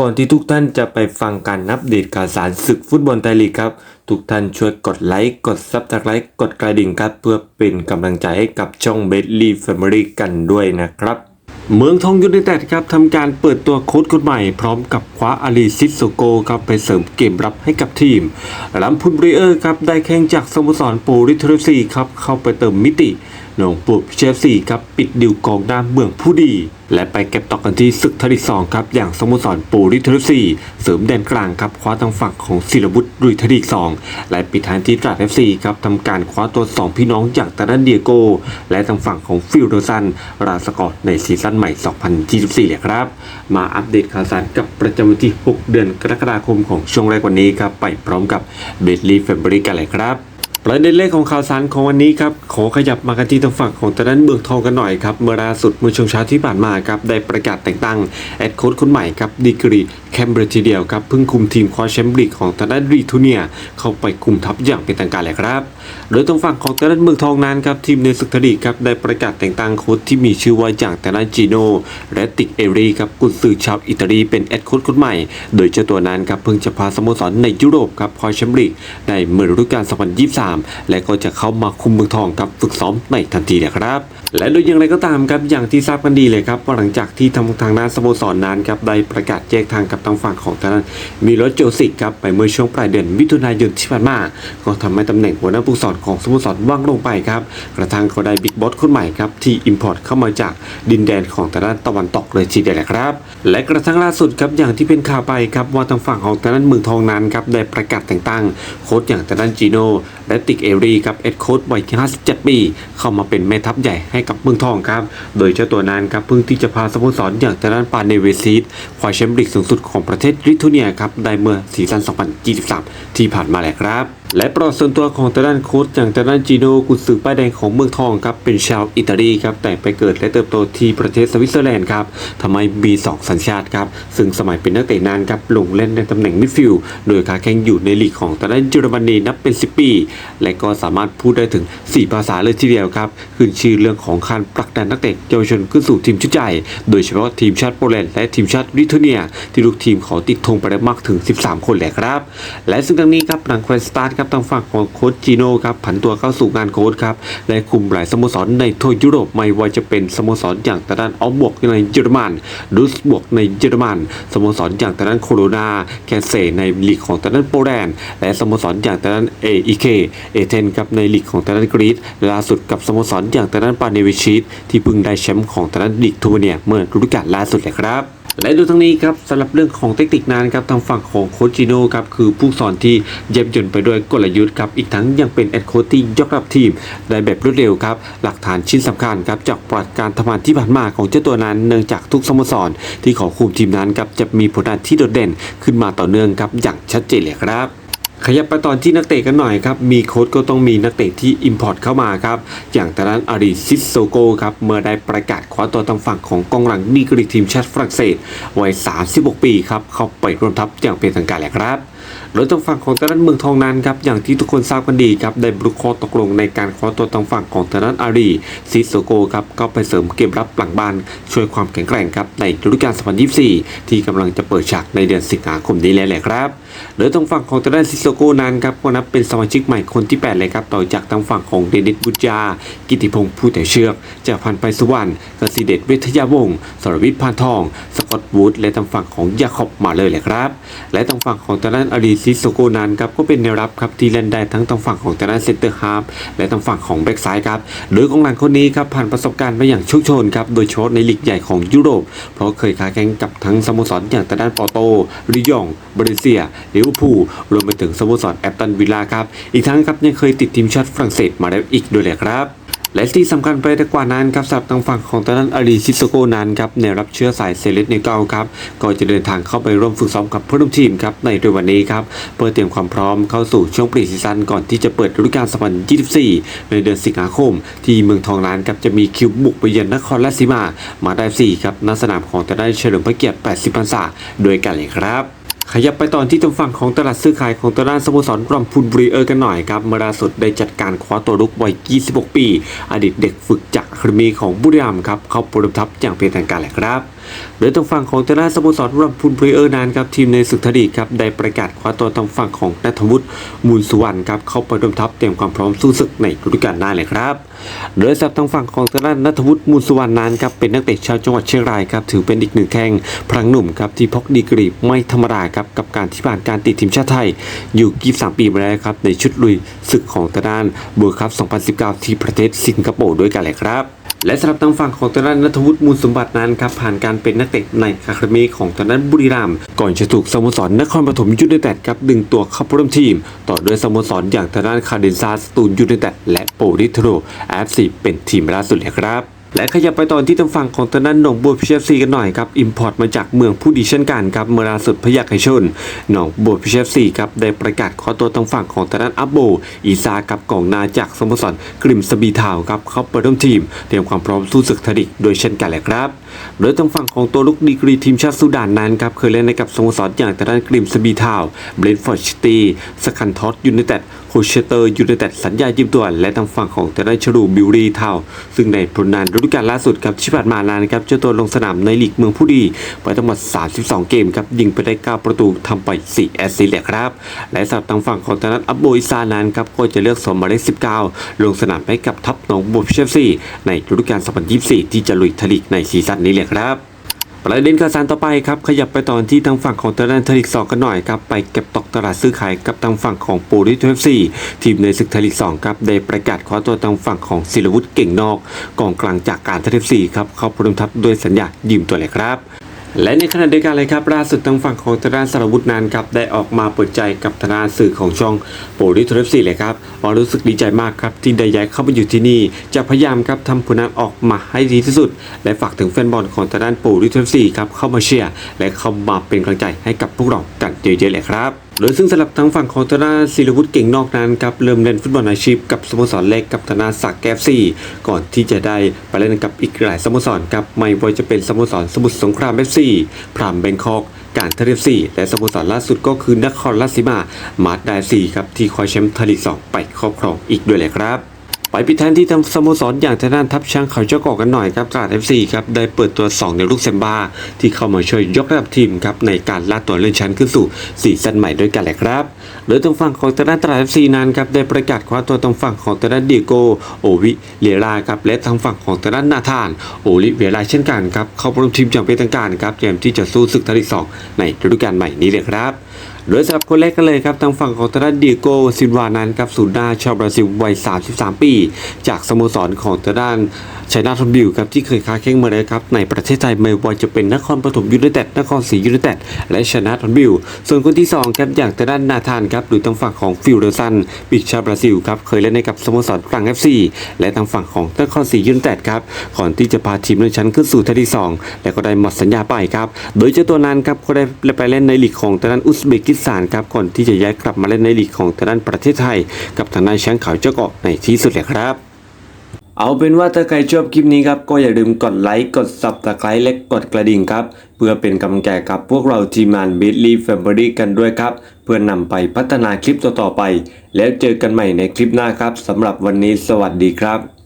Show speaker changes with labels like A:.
A: ก่อนที่ทุกท่านจะไปฟังการนับเดตข่าวสารศึกฟุตบอลไทยลีกครับ ทุกท่านช่วยกดไลค์ กดซับสไครต์กดกระดิ่งครับ เพื่อเป็นกำลังใจให้กับช่องเบสลีแฟมิลี่กันด้วยนะครับ เมืองทองยูไนเต็ดครับทำการเปิดตัวโค้ชคนใหม่ พร้อมกับคว้าอาลีซิสโซโกครับไปเสริมเกมรับให้กับทีมลำพุนบริเออร์ครับได้แข่งจากสโมสรปูริทรซีครับเข้าไปเติมมิติ หนองปูบเชฟซีครับปิดดิวกองหน้าเมืองผู้ดี และไปเก็บต่อกันที่ศึกทลีกสองครับอย่างสโมสรปูริทรซีเสริมแดนกลางครับคว้าทางฝั่งของศิลวุฒิรุยทลีกสองและปิดท้ายที่ตราดเอฟซีครับทำการคว้าตัวสองพี่น้องจากตาดันเดียโก และทางฝั่งของฟิลโดซัน ราสกอตในซีซั่นใหม่ 2024เลยครับ มาอัปเดตข่าวสารกับประจำวันที่ 6 เดือนกรกฎาคมของช่วงแรกวันนี้ครับไปพร้อมกับเบดลีแฟบริกันเลยครับ ประเด็นแรกของข่าวสารของวันนี้ครับขอขยับมากันที่ทางฝั่งของตะด้นเมืองทองกันหน่อยครับเมื่อล่าสุดเมื่อช่วงเช้าที่ผ่านมาครับได้ประกาศแต่งตั้งแอดโค้ชคนใหม่ครับดีกรีแคมเบรทีเดียวครับเพิ่งคุมทีมคว้าแชมป์ลีกของตะด้นรีทูเนียเข้าไปคุมทัพอย่างเป็นทางการเลยครับโดยทางฝั่งของตะด้นเมืองทองนั้นครับทีมในศึกทลีกครับได้ประกาศแต่งตั้งโค้ชที่มีชื่อว่าอย่างตะด้นจีโนและติกเอรีครับกุนซือชาวอิตาลีเป็นแอดโค้ชคนใหม่ โดยเจ้าตัวนั้นครับเพิ่งจะพาสโมสรในยุโรปครับคว้าแชมป์ลีกในเมื่อฤดูกาล2023และก็จะเข้ามาคุมเมืองทองครับฝึกซ้อมในทันทีเลยครับ และโดยอย่างไรก็ตามครับอย่างที่ทราบกันดีเลยครับว่าหลังจากที่ทางทางด้านสโมสรนั้นครับได้ประกาศแยกทางกับทางฝั่งของทางด้านมีรถโจสิกครับไปเมื่อช่วงปลายเดือนมิถุนายนที่ผ่านมาก็ทำให้ตำแหน่งหัวหน้าผู้สอนของสโมสรว่างลงไปครับกระทั่งเขาได้บิ๊กบอสคนใหม่ครับที่อิมพอร์ตเข้ามาจากดินแดนของทางด้านตะวันตกเลยทีเดียวแหละครับและกระทั่งล่าสุดครับอย่างที่เป็นข่าวไปครับว่าทางฝั่งของทางด้านเมืองทองนั้นครับได้ประกาศแต่งตั้งโค้ชอย่างทางด้านจีโน่และติกเอรีครับเอ็ดโค้ชวัย57ปีเข้ามาเป็นแม่ทัพใหญ่ให้กับเมืองทองครับ โดยเจ้าตัวนั้นครับเพิ่งที่จะพาสโมสรอย่างทางด้านปาเนเวซีดคว้าแชมป์ลีกสูงสุดของประเทศลิทัวเนียครับได้เมื่อซีซั่น2023 ที่ผ่านมาแหละครับ และประวัติส่วนตัวของทางด้านโค้ชอย่างทางด้านจีโนกุนซือป้ายแดงของเมืองทองครับเป็นชาวอิตาลีครับแต่ไปเกิดและเติบโตที่ประเทศสวิตเซอร์แลนด์ครับทำไมมีสองสัญชาติครับซึ่งสมัยเป็นนักเตะนานครับลงเล่นในตำแหน่งมิดฟิลด์โดยค้าแข่งอยู่ในลีกของทางด้านเยอรมนีนับเป็น 10 ปี และก็สามารถพูดได้ถึง 4 ภาษาเลยทีเดียวครับขึ้นชื่อเรื่องของการผลักดันนักเตะเยาวชนขึ้นสู่ทีมชุดใหญ่โดยเฉพาะทีมชาติโปแลนด์และทีมชาติลิทัวเนีย ที่ลูกทีมขอติดธงไปได้มากถึง 13 คนแหละครับ และซึ่งทั้งนี้ครับหลังแควนสตาร์ทครับทางฝั่งของโค้ชจีโน่ครับผันตัวเข้าสู่งานโค้ชครับและคุมหลายสโมสรในทั่วยุโรปไม่ว่าจะเป็นสโมสรอย่างทางด้านออฟบวกในเยอรมันดูสบวกในเยอรมันสโมสรอย่างทางด้านโคโรนาแคสเซในลีกของทางด้านโปแลนด์และสโมสรอย่างทางด้านเออีเคเอเธนครับในลีกของทางด้านกรีซล่าสุดกับสโมสรอย่างทางด้านปาเนวิชิตที่เพิ่งได้แชมป์ของทางด้านลีกทัวร์เนียเมื่อฤดูกาลล่าสุดเลยครับ และดูทั้งนี้ครับสำหรับเรื่องของเทคนิคนั้นครับทางฝั่งของโคจิโน่ครับคือผู้สอนที่เย็บยนไปด้วยกลยุทธ์ครับอีกทั้งยังเป็นแอดโค้ชที่ยกระดับทีมได้แบบรวดเร็วครับหลักฐานชิ้นสำคัญครับจากประวัติการทำงานที่ผ่านมาของเจ้าตัวนั้น เนื่องจากทุกสโมสรที่ขอคุมทีมนั้นครับจะมีผลงานที่โดดเด่นขึ้นมาต่อเนื่องครับอย่างชัดเจนเลยครับ ขยับไปตอนที่นักเตะกันหน่อยครับ มีโค้ชก็ต้องมีนักเตะที่อิมพอร์ตเข้ามาครับ อย่างทางด้านอาริซิสโซโกครับ เมื่อได้ประกาศคว้าตัวทางฝั่งของกองหลังดีกรีทีมชาติฝรั่งเศสวัย 36 ปีครับ เข้าไปร่วมทัพอย่างเป็นทางการแล้วครับโดยทางฝั่งของทางด้านเมืองทองนั้นครับอย่างที่ทุกคนทราบกันดีครับได้บรุกข้อตกลงในการคว้าตัวทางฝั่งของทางด้านอารีซิโซโกครับก็ไปเสริมเกมรับหลังบ้านช่วยความแข็งแกร่งครับในฤดูกาล 2024 ที่กำลังจะเปิดฉากในเดือนสิงหาคมนี้แล้วแหละครับโดยทางฝั่งของทางด้านซิโซโกนั้นครับก็นับเป็นสมาชิกใหม่คนที่ 8 เลยครับ ต่อจากทางฝั่งของเดนิสบุญญากิติพงษ์ผู้แต่เชือกจากพันไปสุวรรณกสิเดชเวทยาวงศ์สรวิทย์พานทอง สกอตวูดและทางฝั่งของยาขอบมาเลยแหละครับ และทางฝั่งของทางด้นอารีซิโซโกนั้นครับก็เป็นแนวรับครับที่เล่นได้ทั้งทางฝั่งของทางด้นเซนเตอร์ฮาร์ฟและทางฝั่งของแบ็กซ้ายครับโดยกองหลังคนนี้ครับผ่านประสบการณ์มาอย่างโชคโชนครับโดยเฉพาะในลีกใหญ่ของยุโรป เพราะเคยค้าแข่งกับทั้งสโมสรอย่างทางด้นปอโตริยองบริเซียลิเวอร์พูลรวมไปถึงสโมสรแอปตันวิลล่าครับ อีกทั้งครับยังเคยติดทีมชาติฝรั่งเศสมาแล้วอีกด้วยแหละครับและที่สำคัญไปกว่านั้นครับสำหรับทางฝั่งของตอนนั้นอารีซิโซโกนั้นครับในรับเชื้อสายเซเลสเนเกาครับก็จะเดินทางเข้าไปร่วมฝึกซ้อมกับเพื่อนร่วมทีมครับในเดือนวันนี้ครับเพื่อเตรียมความพร้อมเข้าสู่ช่วงปรีซีซั่นก่อนที่จะเปิดฤดูกาล2024 ในเดือนสิงหาคม ที่เมืองทองนั้นครับจะมีคิวบุกไปเยือนนครราชสีมา มาได้4ครับณสนามของจะได้เฉลิมพระเกียรติ 80พรรษาโดยกันเลยครับ ขยับไปตอนที่ทางฝั่งของตลาดซื้อขายของตลาดสโมสรรำพุนบุรีเออร์กันหน่อยครับเมื่อล่าสุดได้จัดการคว้าตัวลุกวัย 26 ปี อดีตเด็กฝึกจากคาเดมีของบุรีรัมย์ครับเข้าประทับอย่างเป็นทางการแหละครับโดยทางฝั่งของทาดสโมสรรำพุนพรีเออร์นั้นครับทีมในศึกทดีครับได้ประกาศคว้าตัวทางฝั่งของนัทวุฒิมูลสุวรรณครับเข้าไปร่วมทัพเตรียมความพร้อมสู้ศึกในฤดูกาลหน้าเลยครับ โดยสับทางฝั่งของทางด้านนัทวุฒิมูลสุวรรณนั้นครับเป็นนักเตะชาวจังหวัดเชียงรายครับถือเป็นอีกหนึ่งแข้งพลังหนุ่มครับที่พกดีกรีไม่ธรรมดาครับกับการที่ผ่านการติดทีมชาติไทย อยู่กี่สามปีมาแล้วครับในชุดลุยศึกของทางด้านเบอร์คัพ2019 ที่ประเทศสิงคโปร์ด้วยกันเลยครับ และสำหรับทางฝั่งของตอนนั้นนัทวุฒิมูลสมบัตินั้นครับผ่านการเป็นนักเตะในอะคาเดมีของตอนนั้นบุรีรัมย์ก่อนจะถูกสโมสรนครปฐมยูไนเต็ดครับดึงตัวเข้าร่วมทีม ต่อด้วยสโมสรอย่างตอนนั้นคาเดนซาสตูลยูไนเต็ดและโปริทโรเอฟซีเป็นทีมล่าสุดเลยครับ และขยับไปตอนที่ทางฝั่งของทางด้านหนองบัวพิเชฟซีกันหน่อยครับอิมพอร์ตมาจากเมืองผู้ดีเช่นกันครับเมื่อล่าสุดพยัคฆ์ไคชนหนองบัวพิเชฟซีครับได้ประกาศขอตัวทางฝั่งของทางด้านอัปโบ อีซากับกองนาจากสโมสรกริมสบีทาวครับเข้าเปร่วมทีม เตรียมความพร้อมสู้ศึกทดิกโดยเช่นกันแหละครับ โดยทางฝั่งของตัวลุกดีกรีทีมชาติสุดานนั้นครับเคยเล่นในกับสโมสรอย่างทางด้านกริมสบีทาวเบรนฟอร์ดซิตี้สคันทอสยูไนเต็ดโคเชเตอร์ยูไนเต็ดสัญญายืมตัวและทางฝั่งของทางด้านชรูบิวรีทาวซึ่งในผลงานฤดูกาลล่าสุดครับที่ผ่านมานั้นะครับเจ้าตัวลงสนามในลีกเมืองผู้ดี ไปทั้งหมด 32 เกมครับยิงไปได้ 9 ประตูทำไป 4 แอสซิสต์เลยครับ และสำหรับทางฝั่งของทางด้านอับโบอิซานั้นครับก็จะเลือกสมหมายเลข19 ลงสนามให้กับทัพหนองบัวพิเชฟซีในฤดูกาล2024 ที่จะลุยทลีกในซีซั่นนี้เลยครับ ประเด็นข่าวสารต่อไปครับ ขยับไปตอนที่ทางฝั่งของตะวันทลิกสองกันหน่อยครับ ไปเก็บตกตลาดซื้อขายกับทางฝั่งของปูริทเอฟซีทีมในศึกทลิกสองครับได้ประกาศขอตัวทางฝั่งของศิลวุฒิเก่งนอกกองกลางจากการทเอฟซีครับเข้าพรมทัพด้วยสัญญายืมตัวเลยครับ และในขณะเดียวกันเลยครับล่าสุดทางฝั่งของทนาสารวุฒินานครับได้ออกมาเปิดใจกับทนาสื่อของช่องโปรดิทรฟซีเลยครับว่ารู้สึกดีใจมากครับที่ได้ย้ายเข้ามาอยู่ที่นี่ จะพยายามครับทำผลงานออกมาให้ดีที่สุด และฝากถึงแฟนบอลของทนาโปรดิทรฟซีครับเข้ามาเชียร์และเข้ามาเป็นกำลังใจให้กับพวกเรากันเยอะๆเลยครับ โดยซึ่งสำหรับทางฝั่งของทนาศิลวุฒิเก่งนอกนั้นครับเริ่มเล่นฟุตบอลอาชีพกับสโมสรเล็กกับธนาศักแกฟซีก่อนที่จะได้ไปเล่นกับอีกหลายสโมสรครับไม่ว่าจะเป็นสโมสรสมุทรสงครามเอฟซีพรามแบงคอกการทะเลซีและสโมสรล่าสุดก็คือนครราชสีมามาร์ดไดซีครับที่คว้าแชมป์ทลีกสองไปครอบครองอีกด้วยแหละครับ ไปปิดท้ายที่ทางสโมสรอย่างทางด้านทัพช้างเขาเจ้าก่อกันหน่อยครับตราด FC ครับได้เปิดตัว2ในลูกเซมบ้าที่เข้ามาช่วยยกระดับทีมครับในการล่าตัวเลื่อนชั้นขึ้นสู่ซีซั่นใหม่ด้วยกันแหละครับโดยทางฝั่งของทางด้านตราด FC นั้นครับได้ประกาศคว้าตัวทางฝั่งของทางด้านดิโกโอวิเลียราครับและทางฝั่งของทางด้านนาธานโอลิเวียราเช่นกันครับเข้าร่วมทีมอย่างเป็นทางการครับเตรียมที่จะสู้ศึกทลีกสองในฤดูกาลใหม่นี้เลยครับ โดยสำหรับคนแรกกันเลยครับทางฝั่งของทางด้านเดีโกซินวานั้นครับศูนย์หน้าชาวบราซิลวัย 33 ปี จากสโมสรของทางด้านชัยนาทอนบิลครับที่เคยค้าแข่งมาเลยครับในประเทศไทยไม่ว่าจะเป็นนครปฐมยูไนเต็ดนครศรียูไนเต็ดและชัยนาทอนบิลส่วนคนที่2ครับอย่างทางด้านนาธานครับหรือทางฝั่งของฟิลเดอร์สันปีกชาบราซิลครับเคยเล่นในกับสโมสรฟรังเอฟซีและทางฝั่งของนครศรียูไนเต็ดครับก่อนที่จะพาทีมเลื่อนชั้นขึ้นสู่ทีที่สองและก็ได้หมดสัญญาไปครับโดยเจ้าตัวนั้นครับก็ได้ไปเล่นในลีกของทางด้านอุซเบกิสถานครับก่อนที่จะย้ายกลับมาเล่นในลีกของทางด้านประเทศไทย กับทางด้านแชงเขาเจ้าเกาะในที่สุดเลยครับ เอาเป็นว่าถ้าใครชอบคลิปนี้ครับ ก็อย่าลืมกดไลค์ กด s u b สไครต์และกดกระดิ่งครับ เพื่อเป็นกำลังใจกับพวกเราทีมงาน b i t l y Family กันด้วยครับ เพื่อนนำไปพัฒนาคลิปต่อๆไป แล้วเจอกันใหม่ในคลิปหน้าครับสำหรับวันนี้สวัสดีครับ